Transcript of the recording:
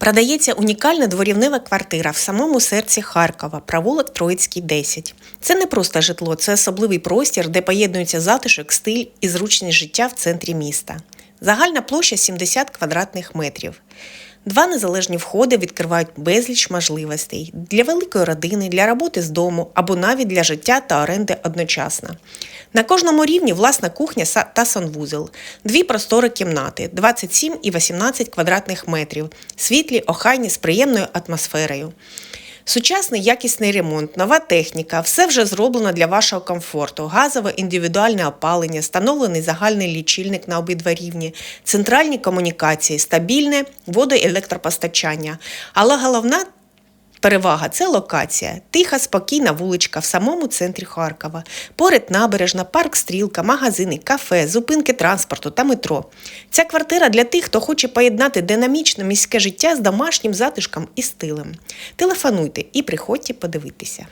Продається унікальна дворівнева квартира в самому серці Харкова, провулок Троїцький, 10. Це не просто житло, це особливий простір, де поєднується затишок, стиль і зручність життя в центрі міста. Загальна площа 70 квадратних метрів. Два незалежні входи відкривають безліч можливостей для великої родини, для роботи з дому або навіть для життя та оренди одночасно. На кожному рівні власна кухня та санвузел, дві простори кімнати, 27 і 18 квадратних метрів, світлі, охайні з приємною атмосферою. Сучасний якісний ремонт, нова техніка все вже зроблено для вашого комфорту. Газове індивідуальне опалення, встановлений загальний лічильник на обидва рівні, центральні комунікації, стабільне водоелектропостачання. Але головна Перевага це локація, тиха, спокійна вуличка в самому центрі Харкова. Поряд набережна, парк Стрілка, магазини, кафе, зупинки транспорту та метро. Ця квартира для тих, хто хоче поєднати динамічне міське життя з домашнім затишком і стилем. Телефонуйте і приходьте подивитися.